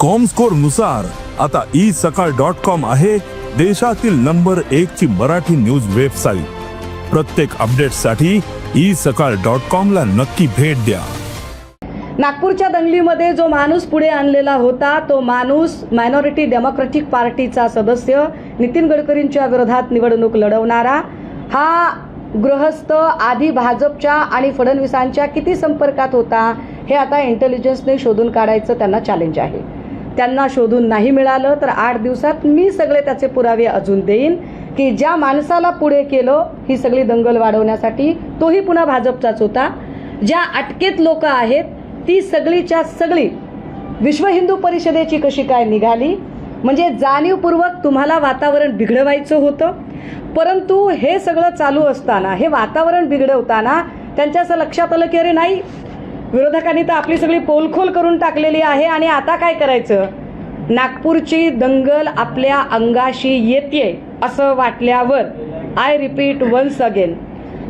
कॉमस्कोरनुसार आता ई सकाळ dot com आहे देशातील नंबर एक ची मराठी न्यूज वेबसाईट प्रत्येक अपडेटसाठी ई सकाळ डॉट कॉम ला नक्की भेट द्या. नागपूरच्या दंगलीमध्ये जो माणूस पुढे आणलेला होता तो माणूस मायनॉरिटी डेमोक्रेटिक पार्टीचा सदस्य नितीन गडकरींच्या विरोधात निवडणूक लढवणारा हा गृहस्थ आधी भाजपच्या आणि फडणवीसांच्या किती संपर्कात होता हे आता इंटेलिजन्सने शोधून काढायचं त्यांना चॅलेंज आहे. त्यांना शोधून नाही मिळालं तर आठ दिवसात मी सगळे त्याचे पुरावे अजून देईन की ज्या माणसाला पुढे केलं ही सगळी दंगल वाढवण्यासाठी तोही पुन्हा भाजपचाच होता. ज्या अटकेत लोक आहेत ती सगळीच्या सगळी विश्व हिंदू परिषदेची कशी काय निघाली? म्हणजे जाणीवपूर्वक तुम्हाला वातावरण बिघडवायचं होतं. परंतु हे सगळं चालू असताना हे वातावरण बिघडवताना त्यांच्या असं लक्षात आलं की अरे नाही विरोधकांनी तर आपली सगळी पोलखोल करून टाकलेली आहे आणि आता काय करायचं? नागपूरची दंगल आपल्या अंगाशी येते असं वाटल्यावर आय रिपीट वन्स अगेन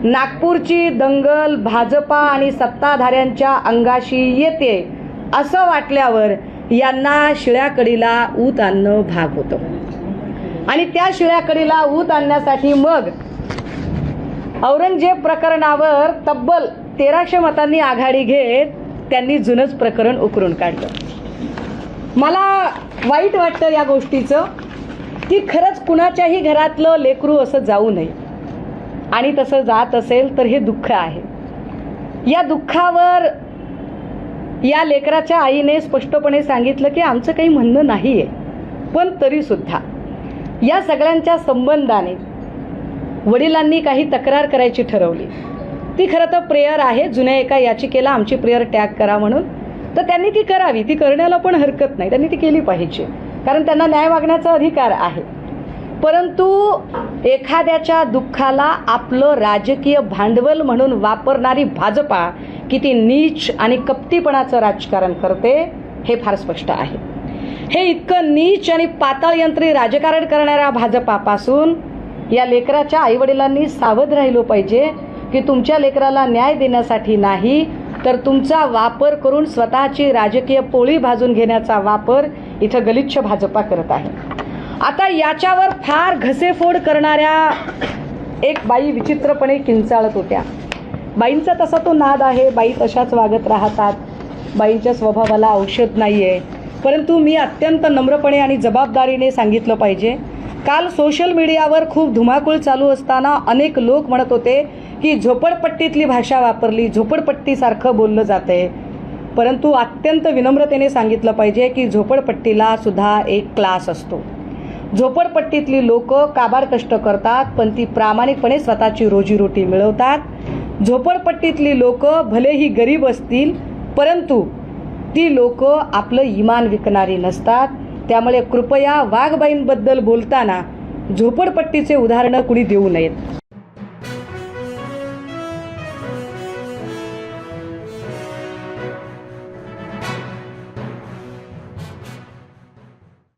नागपूरची दंगल भाजपा आणि सत्ताधाऱ्यांच्या अंगाशी येते असं वाटल्यावर यांना शिळ्याकडीला ऊत आणणं भाग होतं. आणि त्या शिळ्याकडीला ऊत आणण्यासाठी मग औरंगजेब प्रकरणावर तब्बल तेराशे मतांनी आघाडी घेत त्यांनी जुनंच प्रकरण उकरून काढलं. मला वाईट वाटतं या गोष्टीचं की खरंच कुणाच्याही घरातलं लेकरू असं जाऊ नये. आणि तसं जात असेल तर हे दुःख आहे. या दुःखावर या लेकराच्या आईने स्पष्टपणे सांगितलं की आमचं काही म्हणणं नाही आहे पण तरीसुद्धा. या सगळ्यांच्या संबंधाने वडिलांनी काही तक्रार करायची ठरवली. ती खरं तर प्रेयर आहे जुन्या एका याचिकेला आमची प्रेयर टॅग करा म्हणून. तर त्यांनी ती करावी ती करण्याला पण हरकत नाही त्यांनी ती केली पाहिजे. कारण त्यांना न्याय मागण्याचा अधिकार आहे. परंतु एखाद्याच्या दुःखाला आपलं राजकीय भांडवल म्हणून वापरणारी भाजपा किती नीच आणि कपटीपणाचं राजकारण करते हे फार स्पष्ट आहे. हे इतकं नीच आणि पाताळयंत्री राजकारण करणाऱ्या भाजपापासून या लेकराच्या आईवडिलांनी सावध राहिलो पाहिजे की तुमच्या लेकराला न्याय देण्यासाठी नाही तर तुमचा वापर करून स्वतःची राजकीय पोळी भाजून घेण्याचा वापर इथं गलिच्छ भाजपा करत आहे. आता याच्यावर फार घसेफोड करणाऱ्या एक बाई विचित्रपणे किंचाळत होत्या. बाईंचा तसा तो नाद आहे बाई तशाच वागत राहतात. बाईंच्या स्वभावाला औषध नाही आहे परंतु मी अत्यंत नम्रपणे आणि जबाबदारीने सांगितलं पाहिजे काल सोशल मीडियावर खूप धुमाकूळ चालू असताना अनेक लोक म्हणत होते की झोपडपट्टीतली भाषा वापरली झोपडपट्टीसारखं बोललं जाते परंतु अत्यंत विनम्रतेने सांगितलं पाहिजे की झोपडपट्टीला सुद्धा एक क्लास असतो. झोपडपट्टीतली लोक काबाड कष्ट करतात पण ती प्रामाणिकपणे स्वतःची रोजीरोटी मिळवतात. झोपडपट्टीतली लोक भलेही गरीब असतील परंतु ती लोक आपलं इमान विकणारी नसतात. त्यामुळे कृपया वाघबाईंबद्दल बोलताना झोपडपट्टीचे उदाहरणं कुणी देऊ नयेत.